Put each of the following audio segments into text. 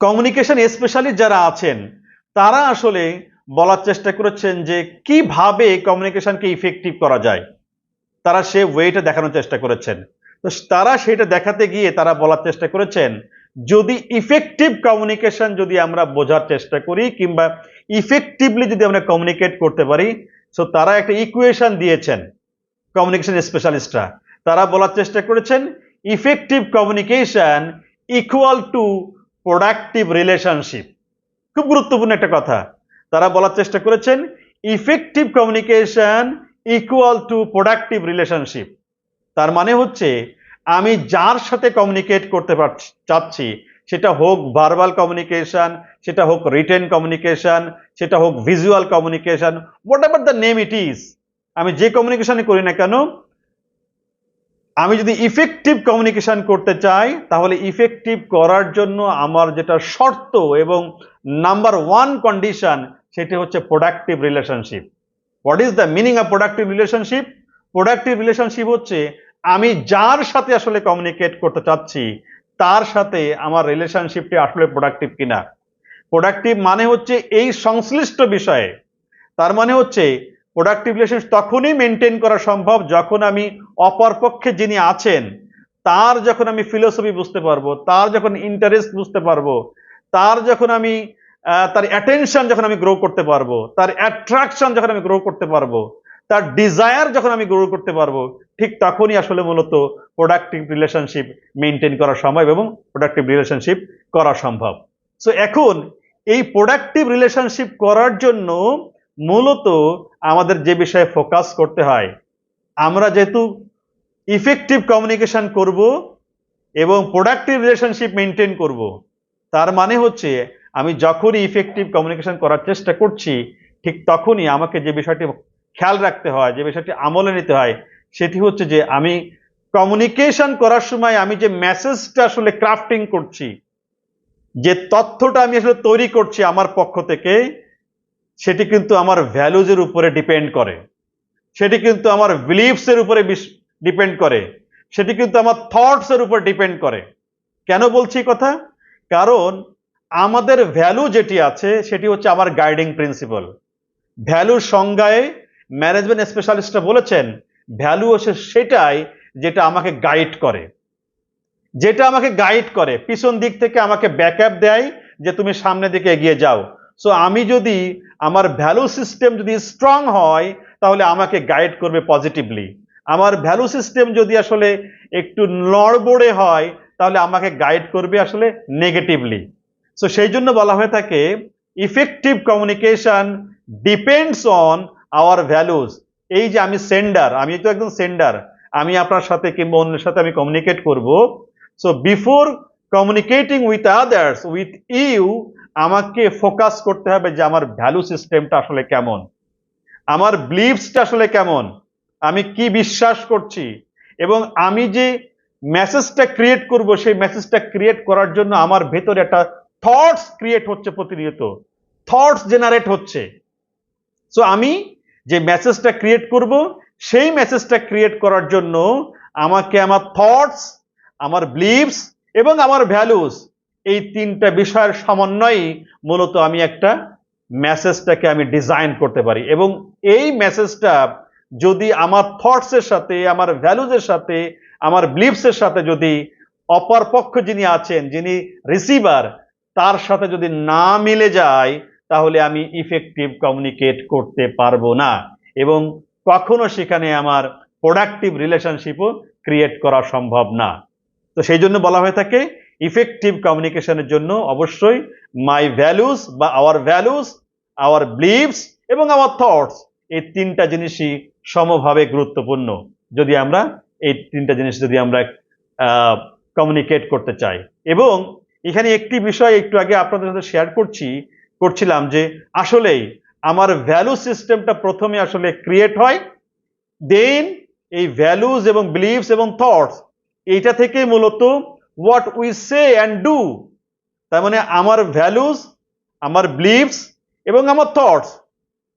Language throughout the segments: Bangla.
কমিউনিকেশন স্পেশালিস্ট যারা আছেন, তারা আসলে বলার চেষ্টা করেছেন যে কীভাবে কমিউনিকেশনকে ইফেক্টিভ করা যায়। তারা সে ওয়েটা দেখানোর চেষ্টা করেছেন। তো তারা সেটা দেখাতে গিয়ে তারা বলার চেষ্টা করেছেন, যদি ইফেক্টিভ কমিউনিকেশন যদি আমরা বোঝার চেষ্টা করি কিংবা ইফেক্টিভলি যদি আমরা কমিউনিকেট করতে পারি সো তারা একটা ইকুয়েশন দিয়েছেন কমিউনিকেশন স্পেশালিস্টরা তারা বলার চেষ্টা করেছেন effective communication equal to productive relationship খুব গুরুত্বপূর্ণ একটা কথা। তারা বলার চেষ্টা করেছেন effective communication equal to productive relationship তার মানে হচ্ছে, আমি যার সাথে কমিউনিকেট করতে পারছি, চাচ্ছি, সেটা হোক ভার্বাল কমিউনিকেশন সেটা হোক রিটেন কমিউনিকেশন সেটা হোক visual communication whatever the name it is আমি যে কমিউনিকেশনই করি না কেন আমি যদি ইফেক্টিভ কমিউনিকেশন করতে চাই, তাহলে ইফেক্টিভ করার জন্য আমার যেটা শর্ত এবং নাম্বার ওয়ান কন্ডিশন সেটি হচ্ছে productive relationship what is the meaning of productive relationship productive relationship হচ্ছে, আমি যার সাথে আসলে কমিউনিকেট করতে চাচ্ছি, তার সাথে আমার রিলেশনশিপটি আসলে প্রোডাক্টিভ কিনা। প্রোডাক্টিভ মানে হচ্ছে এই সংশ্লিষ্ট বিষয়ে। তার মানে হচ্ছে প্রোডাক্টিভ রিলেশন তখনই মেনটেন করা সম্ভব যখন আমি অপরপক্ষে যিনি আছেন, তার যখন আমি ফিলোসফি বুঝতে পারব, তার যখন ইন্টারেস্ট বুঝতে পারব, তার যখন আমি তার অ্যাটেনশন যখন আমি গ্রো করতে পারব, তার অ্যাট্রাকশন যখন আমি গ্রো করতে পারব, তার ডিজায়ার যখন আমি গ্রো করতে পারব, ঠিক তখনই আসলে মূলত প্রোডাক্টিভ রিলেশনশিপ মেনটেন করা সম্ভব এবং প্রোডাক্টিভ রিলেশনশিপ করা সম্ভব। সো এখন এই প্রোডাক্টিভ রিলেশনশিপ করার জন্য মূলত আমাদের যে বিষয়ে ফোকাস করতে হয়, আমরা যেহেতু ইফেক্টিভ কমিউনিকেশন করব এবং প্রোডাক্টিভ রিলেশনশিপ মেনটেন করব, তার মানে হচ্ছে আমি যখনই ইফেক্টিভ কমিউনিকেশন করার চেষ্টা করছি, ঠিক তখনই আমাকে যে বিষয়টি খেয়াল রাখতে হয়, যে বিষয়টি আমলে নিতে হয়, সেটি হচ্ছে যে আমি কমিউনিকেশন করার সময় আমি যে মেসেজটা আসলে ক্রাফটিং করছি, যে তথ্যটা আমি আসলে তৈরি করছি আমার পক্ষ থেকে সেটি কিন্তু আমার ভ্যালুজের উপরে ডিপেন্ড করে। সেটি কিন্তু আমার বিলিফসের উপরে ডিপেন্ড করে। সেটি কিন্তু আমার থটসের উপর ডিপেন্ড করে। কেন বলছি কথা? কারণ আমাদের ভ্যালু যেটি আছে, সেটি হচ্ছে আমার গাইডিং প্রিন্সিপাল ভ্যালুর সংজ্ঞায় ম্যানেজমেন্ট স্পেশালিস্টরা বলেছেন ভ্যালু হচ্ছে সেটাই যেটা আমাকে গাইড করে। যেটা আমাকে গাইড করে, পিছন দিক থেকে আমাকে ব্যাকআপ দেয় যে তুমি সামনের দিকে এগিয়ে যাও। সো আমি যদি আমার ভ্যালু সিস্টেম যদি স্ট্রং হয়, তাহলে আমাকে গাইড করবে পজিটিভলি আমার ভ্যালু সিস্টেম যদি আসলে একটু নড়বড়ে হয়, তাহলে আমাকে গাইড করবে আসলে নেগেটিভলি সো সেই জন্য বলা হয়ে থাকে effective communication depends on our values এই যে আমি সেন্ডার আমি তো একদম সেন্ডার আমি আপনার সাথে কিংবা অন্যের সাথে আমি কমিউনিকেট করব। So before communicating with others with you আমাকে ফোকাস করতে হবে যে আমার ভ্যালু সিস্টেমটা আসলে কেমন। আমার বিলিভসটা আসলে কেমন। আমি কি বিশ্বাস করছি? এবং আমি যে মেসেজটা ক্রিয়েট করব, সেই মেসেজটা ক্রিয়েট করার জন্য আমার ভেতরে একটা থটস ক্রিয়েট হচ্ছে প্রতিনিয়ত। থটস জেনারেট হচ্ছে। সো আমি যে মেসেজটা ক্রিয়েট করব, সেই মেসেজটা ক্রিয়েট করার জন্য আমাকে আমার থটস আমার বিলিভস এবং আমার ভ্যালুস এই তিনটা বিষয়ের সমন্বয়ে মূলত আমি একটা মেসেজটাকে আমি ডিজাইন করতে পারি। এবং এই মেসেজটা যদি আমার থটসের সাথে, আমার ভ্যালুজের সাথে, আমার বিলিভসের সাথে যদি অপর পক্ষ যিনি আছেন, যিনি রিসিভার তার সাথে যদি না মিলে যায়, তাহলে আমি ইফেক্টিভ কমিউনিকেট করতে পারব না। এবং কখনো সেখানে আমার প্রোডাক্টিভ রিলেশনশিপও ক্রিয়েট করা সম্ভব না। তো সেই জন্য বলা হয়ে থাকে ইফেক্টিভ কমিউনিকেশনের জন্য অবশ্যই মাই ভ্যালুস বা আওয়ার ভ্যালুস আওয়ার বিলিভস এবং আওয়ার থটস এই তিনটা জিনিসই সমভাবে গুরুত্বপূর্ণ। যদি আমরা এই তিনটা জিনিস যদি আমরা কমিউনিকেট করতে চাই। এবং এখানে একটি বিষয় একটু আগে আপনাদের সাথে শেয়ার করছি, করছিলাম যে আসলেই আমার ভ্যালু সিস্টেমটা প্রথমে আসলে ক্রিয়েট হয় দেন এই ভ্যালুজ এবং বিলিভস এবং থটস এইটা থেকে মূলত what we say and do তার মানে আমার ভ্যালুস আমার বিলিভস এবং আমার থটস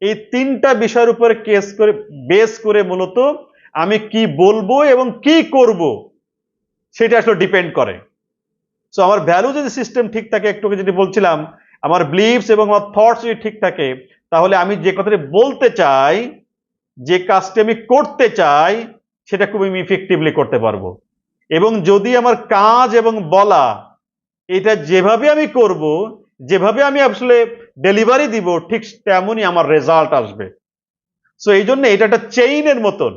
এই তিনটা বিষয়ের উপরে কেস করে বেস করে মূলত আমি কি বলব এবং কি করব সেটা আসলে ডিপেন্ড করে। সো আমার ভ্যালু যদি সিস্টেম ঠিক থাকে একটু যেটি বলছিলাম, আমার বিলিভস এবং আমার থটস যদি ঠিক থাকে, তাহলে আমি যে কথাটি বলতে চাই, যে কাজটি আমি করতে চাই, সেটা খুব আমি ইফেক্টিভলি করতে পারব। এবং যদি আমার কাজ এবং বলা, এটা যেভাবে আমি করব, যেভাবে আমি আসলে ডেলিভারি দিব, ঠিক তেমনই আমার রেজাল্ট আসবে। সো এই জন্য এটা একটা চেইনের মতন।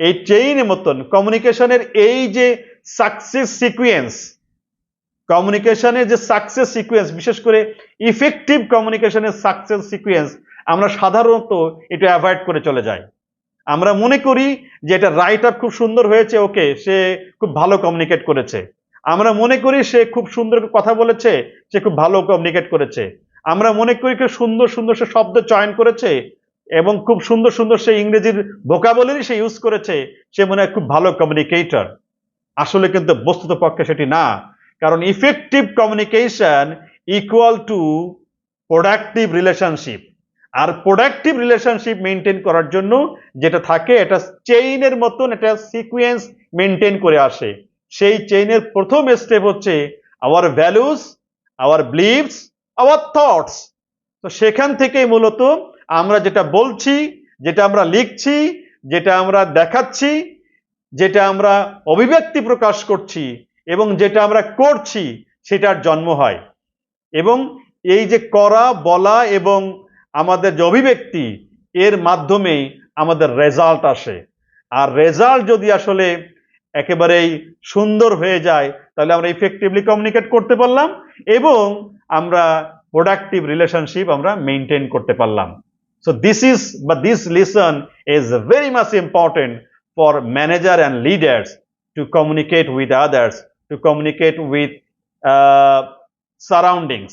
এই চেইনের মতন। কমিউনিকেশনের এই যে সাকসেস সিকুয়েন্স কমিউনিকেশনের যে সাকসেস সিকুয়েন্স বিশেষ করে ইফেক্টিভ কমিউনিকেশনের সাকসেস সিকুয়েন্স আমরা সাধারণত এটা অ্যাভয়েড করে চলে যাই। আমরা মনে করি যে এটা রাইট আপ খুব সুন্দর হয়েছে, ওকে, সে খুব ভালো কমিউনিকেট করেছে। আমরা মনে করি সে খুব সুন্দর কথা বলেছে, সে খুব ভালো কমিউনিকেট করেছে। আমরা মনে করি খুব সুন্দর সুন্দর সে শব্দ চয়ন করেছে এবং খুব সুন্দর সুন্দর সে ইংরেজির ভোকাবলারি সে ইউজ করেছে, সে মনে হয় খুব ভালো কমিউনিকেটর আসলে কিন্তু বস্তুত পক্ষে সেটি না, কারণ effective communication equal to productive relationship R productive relationship maintain করার জন্য যেটা থাকে, এটা চেইনের মতন এটা সিকুয়েন্স মেনটেন করে আসে। সেই চেইনের প্রথম স্টেপ হচ্ছে our values our beliefs our thoughts তো সেখান থেকেই মূলত আমরা যেটা বলছি, যেটা আমরা লিখছি, যেটা আমরা দেখাচ্ছি, যেটা আমরা অভিব্যক্তি প্রকাশ করছি এবং যেটা আমরা করছি, সেটার জন্ম হয়। এবং এই যে করা, বলা এবং আমাদের যে অভিব্যক্তি, এর মাধ্যমেই আমাদের রেজাল্ট আসে। আর রেজাল্ট যদি আসলে একেবারেই সুন্দর হয়ে যায়, তাহলে আমরা ইফেক্টিভলি কমিউনিকেট করতে পারলাম এবং আমরা প্রোডাক্টিভ রিলেশনশিপ আমরা মেনটেন করতে পারলাম। সো দিস ইজ বা this listen is very much important for manager and leaders to communicate with others to communicate with surroundings